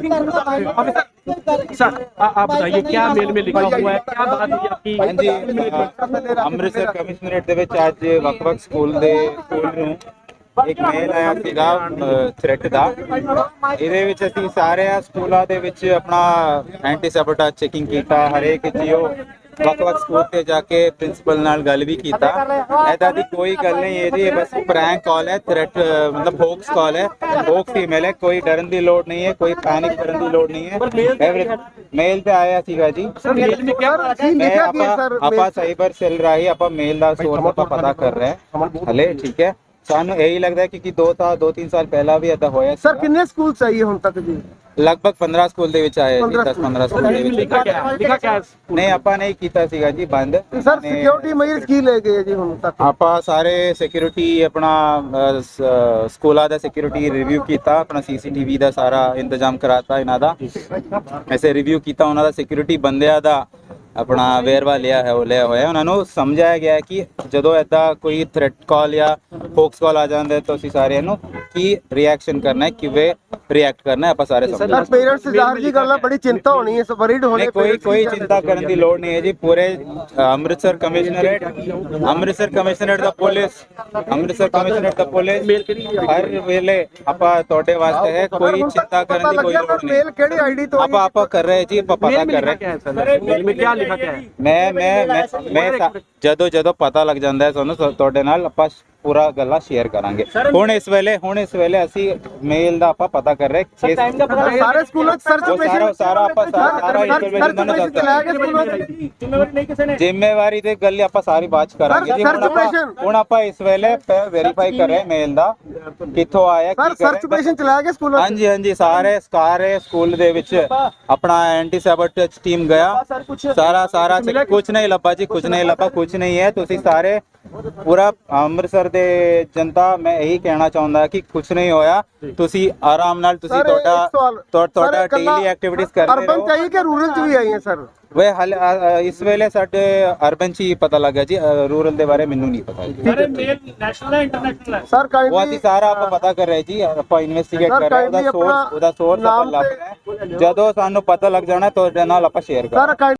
Officer sir आ- आप बताइए क्या मेल में लिखा हुआ है क्या बात हुई आपकी ਹਾਂਜੀ ਅ, ਅੰਮ੍ਰਿਤਸਰ ਕਮਿਸ਼ਨਰੇਟ ਦੇ ਵਿੱਚ ਅੱਜ ਵੱਖ-ਵੱਖ ਸਕੂਲ ਦੇ ਸਕੂਲ ਨੂੰ ਇੱਕ ਮੇਲ ਆਇਆ ਸੀਗਾ ਥ੍ਰੈਟ ਦਾ ਇਹਦੇ ਵਿੱਚ ਅਸੀਂ ਸਾਰੇ ਸਕੂਲਾਂ ਦੇ ਵਿੱਚ ਆਪਣਾ ਐਂਟੀ ਸੈਬੋਟੇਜ ਚੈਕਿੰਗ ਕੀਤਾ ਹਰੇਕ ਜੀਓ ਵੱਖ-ਵੱਖ ਸਕੂਲ ਤੇ ਜਾ ਕੇ ਪ੍ਰਿੰਸੀਪਲ ਨਾਲ ਗੱਲ ਵੀ ਕੀਤਾ। ਐਦਾਂ ਦੀ ਕੋਈ ਗੱਲ ਨਹੀਂ ਇਹਦੀ ਬਸ ਪ੍ਰੈਂਕ ਕਾਲ ਹੈ ਥ੍ਰੈਟ ਮਤਲਬ ਹੋਕਸ ਕਾਲ ਹੈ। ਹੋਕ ਫੀਮੇਲ ਹੈ ਕੋਈ ਡਰਨ ਦੀ ਲੋੜ ਨਹੀਂ ਹੈ ਕੋਈ ਪੈਨਿਕ ਕਰਨ ਦੀ ਲੋੜ ਨਹੀਂ ਹੈ। ਮੇਲ ਤੇ ਆਇਆ ਸੀਗਾ ਜੀ। ਆਪਾਂ ਸਾਈਬਰ ਸੈਲ ਰਾਹੀਂ ਆਪਾਂ ਮੇਲ ਦਾ ਸੋਰਸ ਪਤਾ ਕਰ ਰਹੇ ਹਾਂ। ਹਲੇ ਠੀਕ ਹੈ। ਸਾਨੂੰ ਇਹੀ ਲੱਗਦਾ ਕਿ ਕਿ ਦੋ ਤਾਂ ਦੋ ਤਿੰਨ ਸਾਲ ਪਹਿਲਾਂ ਵੀ ਇਦਾਂ ਹੋਇਆ ਸਰ ਕਿੰਨੇ ਸਕੂਲ ਚਾਹੀਏ ਹੁਣ ਤੱਕ ਜੀ? ਲਗਭਗ 15 ਸਕੂਲ ਦੇ ਵਿੱਚ ਆਏ ਜੀ 10 15 ਸਕੂਲ। ਦੇ ਵਿੱਚ। ਲਿਖਾ ਕਿਆ? ਲਿਖਾ ਕਿਆ ਨਹੀਂ ਆਪਾਂ ਨਹੀਂ ਕੀਤਾ ਸੀਗਾ ਜੀ ਬੰਦ। ਸਰ ਸਿਕਿਉਰਿਟੀ ਮੇਜਰ ਕੀ ਲੈ ਗਏ ਜੀ ਹੁਣ ਤੱਕ? ਆਪਾਂ ਸਾਰੇ ਸਿਕਿਉਰਿਟੀ ਆਪਣਾ ਸਕੂਲਾਂ ਦਾ ਸਿਕਿਉਰਿਟੀ ਰਿਵਿਊ ਕੀਤਾ ਆਪਣਾ ਸੀਸੀਟੀਵੀ ਦਾ ਸਾਰਾ ਇੰਤਜ਼ਾਮ ਕਰਾਤਾ ਇਹਨਾਂ ਦਾ। ਐਸੇ ਰਿਵਿਊ ਕੀਤਾ ਉਹਨਾਂ ਦਾ ਸਿਕਿਉਰਿਟੀ ਬੰਦਿਆਂ ਦਾ। ਆਪਣਾ ਵੇਰਵਾ ਲਿਆ ਹੈ, ਉਹ ਲਿਆ ਹੋਇਆ ਉਹਨਾਂ ਨੂੰ ਸਮਝਾਇਆ ਗਿਆ ਕਿ ਜਦੋਂ ਐਦਾਂ ਕੋਈ ਥ੍ਰੈਟ ਕਾਲ ਜਾਂ ਫੋਕਸ ਕਾਲ ਆ ਜਾਂਦਾ, ਤਾਂ ਅਸੀਂ ਸਾਰਿਆਂ ਨੂੰ ਕੀ ਰਿਐਕਸ਼ਨ ਕਰਨਾ ਹੈ, ਕਿਵੇਂ ਰਿਐਕਟ ਕਰਨਾ ਹੈ ਆਪਾਂ ਸਾਰੇ ਸਰ ਸਮਝਾਂਗੇ ਪੇਰੈਂਟਸ ਜ਼ਾਹਰ ਜੀ ਗੱਲ ਆ ਬੜੀ ਚਿੰਤਾ ਹੋਣੀ ਹੈ ਵਰੀਡ ਹੋਣੇ ਨਹੀਂ ਕੋਈ parents ਕੋਈ ਕੀ ਚਿੰਤਾ ਕਰਨ ਦੀ ਲੋੜ ਨਹੀਂ ਹੈ ਜੀ ਪੂਰੇ ਅ, ਅੰਮ੍ਰਿਤਸਰ ਕਮਿਸ਼ਨਰੇਟ ਅੰਮ੍ਰਿਤਸਰ ਕਮਿਸ਼ਨਰੇਟ ਦਾ ਪੁਲਿਸ ਅੰਮ੍ਰਿਤਸਰ ਕਮਿਸ਼ਨਰੇਟ ਦਾ ਪੁਲਿਸ ਹਰ ਵੇਲੇ ਆਪਾਂ ਤੁਹਾਡੇ ਵਾਸਤੇ ਹੈ ਕੋਈ ਚਿੰਤਾ ਕਰਨ ਦੀ ਕੋਈ ਲੋੜ ਨਹੀਂ ਮੇਲ ਕਿਹੜੀ ਆਈਡੀ ਤੋਂ ਆਪਾਂ ਆਪਾਂ ਕਰ ਰਹੇ ਜੀ ਆਪਾਂ ਪਤਾ मेल में ਕਰ लिखा ਰਹੇ क्या है सर मेल में क्या लिखा क्या है ਮੈਂ ਮੈਂ ਮੈਂ ਮੈਂ ਸਾ- ਜਦੋਂ ਜਦੋਂ ਪਤਾ ਲੱਗ ਜਾਂਦਾ ਹੈ ਤੁਹਾਨੂੰ ਤੁ- ਤੁਹਾਡੇ ਨਾਲ ਆਪਾਂ ਪੂਰਾ ਗੱਲਾਂ ਸ਼ੇਅਰ ਕਰਾਂਗੇ। ਹੁਣ ਇਸ ਵੇਲੇ ਹੁਣ ਇਸ ਵੇਲੇ ਅਸੀਂ ਮੇਲ ਦਾ ਆਪਾਂ ਪਤਾ ਕਰ ਰਹੇ ਸਰ, ਸਾਰੇ ਸਕੂਲਾਂ ਚ ਸਰਚ ਸਾਰਾ ਸਾਰਾ ਆਪਾਂ ਸਾਰਾ ਇਨਫੋਰਮੇਸ਼ਨ ਤੁਹਾਨੂੰ ਦੱਸਦਾ ਜ਼ਿੰਮੇਵਾਰੀ ਦੇ ਗੱਲ ਆਪਾਂ ਸਾਰੀ ਬਾਤ ਕਰਾਂਗੇ। ਜੀ ਹੁਣ ਆਪਾਂ operation- ਹੁਣ ਆਪਾਂ ਇਸ ਵੇਲੇ ਵੈਰੀਫਾਈ ਕਰ ਰਹੇ ਮੇਲ ਦਾ ਕਿੱਥੋਂ ਆਇਆ ਕੀ ਕਰ ਸਰਚ ਆਪਰੇਸ਼ਨ ਚਲਾ ਕੇ ਸਕੂਲਾਂ ਹਾਂਜੀ ਹਾਂਜੀ ਸਾਰੇ ਸਾਰੇ ਸਕੂਲ ਦੇ ਵਿੱਚ ਆਪਣਾ ਐਂਟੀ ਸੈਬੋਟੇਜ ਟੀਮ ਗਿਆ। ਸਾਰਾ ਸਾਰਾ ਕੁਝ ਨਹੀਂ ਲੱਭਾ ਜੀ ਕੁਝ ਨਹੀਂ ਲੱਭਾ ਕੁਝ ਨਹੀਂ ਹੈ। ਤੁਸੀਂ ਸਾਰੇ ਪੂਰਾ ਅੰਮ੍ਰਿਤਸਰ ਦੇ ਜਨਤਾ ਮੈਂ ਇਹੀ ਕਹਿਣਾ ਚਾਹੁੰਦਾ ਕਿ ਕੁਝ ਨਹੀਂ ਹੋਇਆ। ਤੁਸੀਂ ਆਰਾਮ ਨਾਲ ਤੁਸੀਂ ਤੁਹਾਡਾ ਤੁਹਾਡਾ ਡੇਲੀ ਐਕਟੀਵਿਟੀਜ਼ ਕਰਦੇ ਰਹੋ। ਅਰਬਨ ਚਾਹੀਏ ਕਿ ਰੂਰਲ ਚ ਵੀ ਆਈ ਹੈ ਸਰ? ਵੇ ਹਾਲ ਇਸ ਵੇਲੇ ਸਾਡੇ ਅਰਬਨ ਚ ਹੀ ਪਤਾ ਲੱਗਾ ਜੀ ਰੂਰਲ ਦੇ ਬਾਰੇ ਮੈਨੂੰ ਨਹੀਂ ਪਤਾ ਸਾਰੇ ਮੇਲ ਨੈਸ਼ਨਲ ਹੈ ਇੰਟਰਨੈਸ਼ਨਲ ਹੈ। ਸਰ ਕਾਇੰਡਲੀ ਉਹ ਅਸੀਂ ਸਾਰਾ ਆਪਾਂ ਪਤਾ ਕਰ ਰਹੇ ਜੀ ਆਪਾਂ ਇਨਵੈਸਟੀਗੇਟ ਕਰ ਰਹੇ ਉਹਦਾ ਸੋਰਸ ਉਹਦਾ ਸੋਰਸ ਆਪਾਂ ਲੱਭ ਰਹੇ ਜਦੋਂ ਸਾਨੂੰ ਪਤਾ ਲੱਗ ਜਾਣਾ ਤੁਹਾਡੇ ਨਾਲ ਆਪਾਂ ਸ਼ੇਅਰ ਕਰਾਂਗੇ।